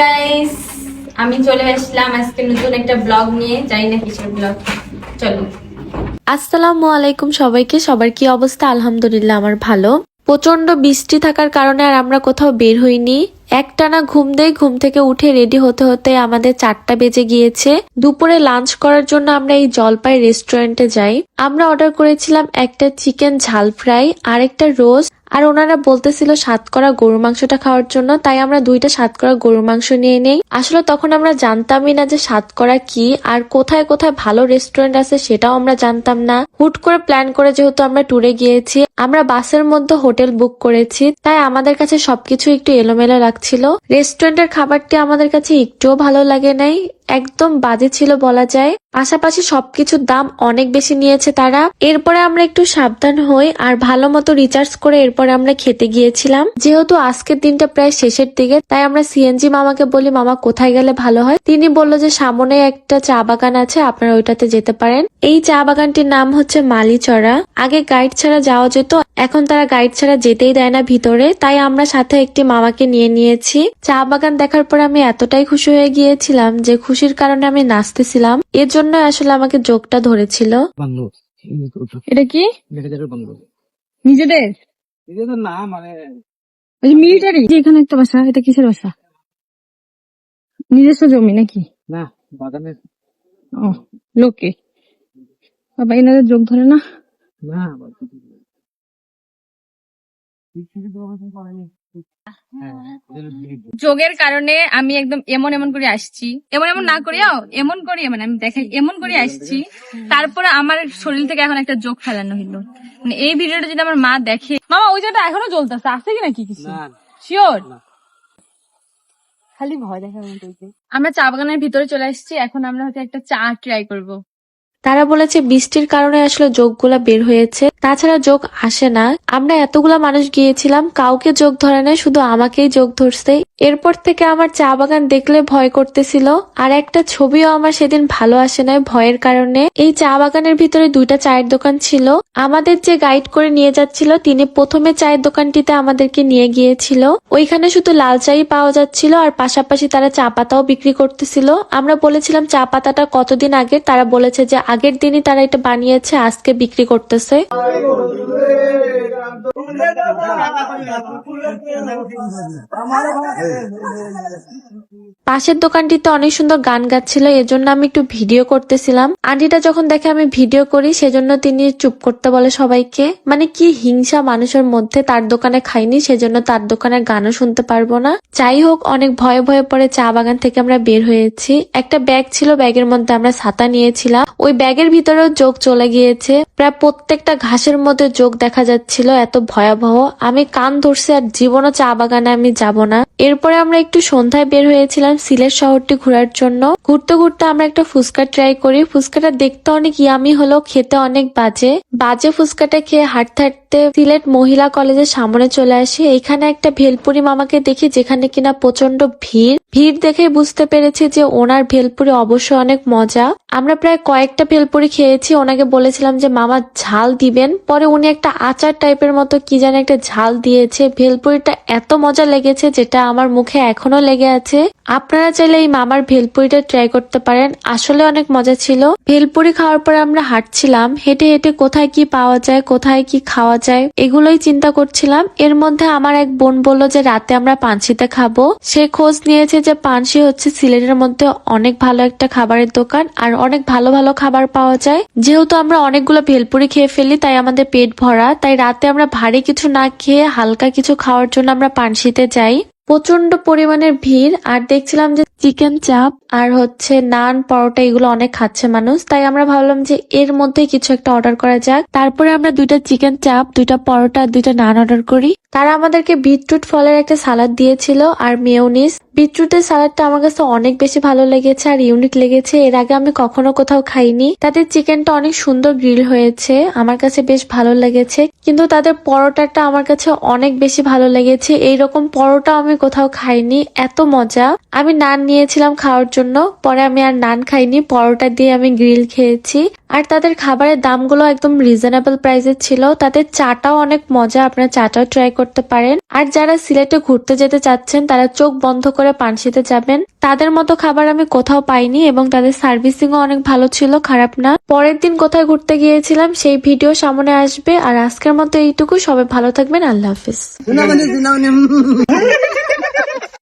Guys আমি চলে আসলাম আজকে নতুন একটা ব্লগ নিয়ে, জানি না কিসের ব্লগ চলো। আসসালামু আলাইকুম সবাইকে, সবার কি অবস্থা? আলহামদুলিল্লাহ, আমার ভালো। প্রচণ্ড বৃষ্টি থাকার কারণে আর আমরা কোথাও বের হইনি। একটানা ঘুম দেই, ঘুম থেকে উঠে রেডি হতে হতে আমাদের চারটা বেজে গিয়েছে। দুপুরে লাঞ্চ করার জন্য আমরা এই জলপাই রেস্টুরেন্টে যাই। আমরা অর্ডার করেছিলাম একটা চিকেন ঝাল ফ্রাই আর একটা রোজ আর ওনারা বলতেছিল সাতকরা গরু মাংসটা খাওয়ার জন্য, তাই আমরা দুইটা সাতকরা গরু মাংস নিয়ে নেই। আসলে তখন আমরা জানতামই না যে সাতকরা কি আর কোথায় কোথায় ভালো রেস্টুরেন্ট আছে সেটাও আমরা জানতাম না। হুট করে প্ল্যান করে যেহেতু আমরা ট্যুরে গিয়েছি, আমরা বাসের মধ্যে হোটেল বুক করেছি, তাই আমাদের কাছে সবকিছু একটু এলোমেলো লাগছিল। রেস্টুরেন্টের খাবারটি আমাদের কাছে একটুও ভালো লাগে নাই, একদম বাজে ছিল বলা যায়। পাশাপাশি সবকিছুর দাম অনেক বেশি নিয়েছে তারা। এরপরে আমরা একটু সাবধান হই আর ভালো মতো রিচার্জ করে এরপরে আমরা খেতে গিয়েছিলাম। যেহেতু আজকের দিনটা প্রায় শেষের দিকে, তাই আমরা সিএনজি মামাকে বলি, মামা, কোথায় গেলে ভালো হয়? তিনি বলল যে, সামনে একটা চা বাগান আছে, আপনারা ওইটাতে যেতে পারেন। এই চা বাগানটির নাম হচ্ছে মালিচড়া। আগে গাইড ছাড়া যাওয়া যেত, এখন তারা গাইড ছাড়া যেতেই দেয় না ভিতরে। তাই আমরা সাথে একটি মামাকে নিয়ে নিয়েছি। চা বাগান দেখার পর আমি এতটাই খুশি হয়ে গিয়েছিলাম যে, খুশির কারণে আমি নাচতেছিলাম। এর জন্য আসলে আমাকে যোগটা ধরেছিল। এটা কি? নিজেদের? নিজেদের না মানে মিলিটারি? এখানে একটা বাসা এটা কিসের বাসা? নিজস্ব জমি নাকি? না বাগানের। ও লোকে। বাবা এনাদের যোগ ধরে না? না। যোগের কারণে আমি একদম এমন এমন করে আসছি। এমন এমন না করিয়াও এমন করি মানে আমি দেখাই এমন করে আসছি। তারপরে আমার শরীর থেকে এখন একটা যোগ ফেলানো হইল। মানে এই ভিডিওটা যদি আমার মা দেখে মামা ওই জায়গাটা এখনও জ্বলতেছে আছে কি নাকি কিছু? শিওর খালি ভয় মতো আমরা চা বাগানের ভিতরে চলে আসছি এখন আমরা হচ্ছে একটা চা ট্রাই করব। তারা বলেছে, বৃষ্টির কারণে আসলে যোগগুলা বের হয়েছে। তাছাড়া যোগ আসে না। আমরা এতগুলা মানুষ গিয়েছিলাম, কাউকে যোগ ধরে নাই, শুধু আমাকেই যোগ ধরছে। এরপর থেকে আমার চা বাগান দেখলে ভয় করতেছিল, আর একটা ছবিও আমার সেদিন ভালো আসে নাই ভয়ের কারণে। এই চা বাগানের ভিতরে দুইটা চায়ের দোকান ছিল। আমাদের যে গাইড করে নিয়ে যাচ্ছিল, তিনি প্রথমে চায়ের দোকানটিতে আমাদেরকে নিয়ে গিয়েছিল। ওইখানে শুধু লাল চাই পাওয়া যাচ্ছিল, আর পাশাপাশি তারা চা পাতাও বিক্রি করতেছিল। আমরা বলেছিলাম, চা পাতাটা কতদিন আগে? তারা বলেছে যে আগের দিনই তারা এটা বানিয়েছে, আজকে বিক্রি করতেছে। পাশের দোকানটিতে অনেক সুন্দর গান গাচ্ছিল, এজন্য আমি একটু ভিডিও করতেছিলাম। আন্টিটা যখন দেখে আমি ভিডিও করি, সেজন্য তিনি চুপ করতে বলে সবাইকে। মানে কি হিংসা মানুষের মধ্যে, তার দোকানে খাইনি, সেজন্য তার দোকানের গানও শুনতে পারব না। যাই হোক, অনেক ভয়ে ভয়ে পরে চা বাগান থেকে আমরা বের হয়েছি। একটা ব্যাগ ছিল, ব্যাগের মধ্যে আমরা ছাতা নিয়েছিলাম। ওই ব্যাগের ভিতরেও যোগ চলে গিয়েছে। প্রায় প্রত্যেকটা ঘাসের মধ্যে যোগ দেখা যাচ্ছিল এত ভয়াবহ। আমি কান ধরছি আর জীবনও চা বাগানে আমি যাব না। এরপরে আমরা একটু সন্ধ্যায় বের হয়েছিলাম সিলেট শহরটি ঘোরার জন্য। ঘুরতে ঘুরতে আমরা একটা ফুচকা ট্রাই করি। ফুচকাটা দেখতে অনেক ইয়ামি হলো খেতে অনেক বাজে। বাজে ফুচকাটা খেয়ে হাঁটতে হাঁটতে সিলেট মহিলা কলেজের সামনে চলে আসি। এখানে একটা ভেলপুরি মামাকে দেখি যেখানে কিনা প্রচণ্ড ভিড়। ভিড় দেখে বুঝতে পেরেছি যে ওনার ভেলপুরি অবশ্যই অনেক মজা। আমরা প্রায় কয়েকটা ভেলপুরি খেয়েছি, ওনাকে বলেছিলাম যে, মামা, ঝাল দিবেন। পরে উনি একটা আচার টাইপের মতো কি জানি একটা ঝাল দিয়েছে। ভেলপুরিটা এত মজা লেগেছে, যেটা আমার মুখে এখনও লেগে আছে। আপনারা চাইলে এই মামার ভেলপুরিটা ট্রাই করতে পারেন। আসলে অনেক মজা ছিল। ভেলপুরি খাওয়ার পরে আমরা হাঁটছিলাম। হেঁটে হেঁটে কোথায় কি পাওয়া যায়, কোথায় কি খাওয়া যায়, এগুলোই চিন্তা করছিলাম। এর মধ্যে আমার এক বোন বলল যে, রাতে আমরা পানসিতে খাব। সে খোঁজ নিয়েছে যে, পানসি হচ্ছে সিলেটের মধ্যে অনেক ভালো একটা খাবারের দোকান আর অনেক ভালো ভালো খাবার পাওয়া যায়। যেহেতু আমরা অনেকগুলো ভেলপুরি খেয়ে ফেলি, তাই আমাদের পেট ভরা। তাই রাতে আমরা ভারী কিছু না খেয়ে হালকা কিছু খাওয়ার জন্য আমরা পানসিতে যাই। প্রচণ্ড পরিমাণের ভিড়, আর দেখছিলাম যে চিকেন চাপ আর হচ্ছে নান, পরোটা এগুলো অনেক খাচ্ছে মানুষ। তাই আমরা ভাবলাম যে এর মধ্যে কিছু একটা অর্ডার করা যাক। তারপরে আমরা দুইটা চিকেন চাপ, দুইটা পরোটা, দুইটা নান অর্ডার করি। তারা আমাদেরকে বিটরুট ফলের একটা সালাদ দিয়েছিল আর মেয়োনিস বিটরুটের সালাদটা আমার কাছে অনেক বেশি ভালো লেগেছে আর ইউনিক লেগেছে। এর আগে আমি কখনো কোথাও খাইনি। তাদের চিকেনটা অনেক সুন্দর গ্রিল হয়েছে। আমার কাছে বেশ ভালো লেগেছে। কিন্তু তাদের পরোটাটা আমার কাছে অনেক বেশি ভালো লেগেছে। এইরকম পরোটা আমি কোথাও খাইনি। এত মজা। আমি নান নিয়েছিলাম খাওয়ার জন্য। পরে আমি আর নান খাইনি। পরোটা দিয়ে আমি গ্রিল খেয়েছি। আর তাদের খাবারের দামগুলো একদম রিজনেবল প্রাইসের ছিল। তাদের চাটাও অনেক মজা, আপনারা চাটাও ট্রাই করতে পারেন। আর যারা সিলেটে ঘুরতে যেতে চাচ্ছেন, তারা চোখ বন্ধ করে পানশিতে যাবেন। তাদের মতো খাবার আমি কোথাও পাইনি এবং তাদের সার্ভিসিংও অনেক ভালো ছিল, খারাপ না। পরের দিন কোথায় ঘুরতে গিয়েছিলাম, সেই ভিডিও সামনে আসবে। আর আজকের মতো এইটুকু। সবাই ভালো থাকবেন। আল্লাহ হাফিজ।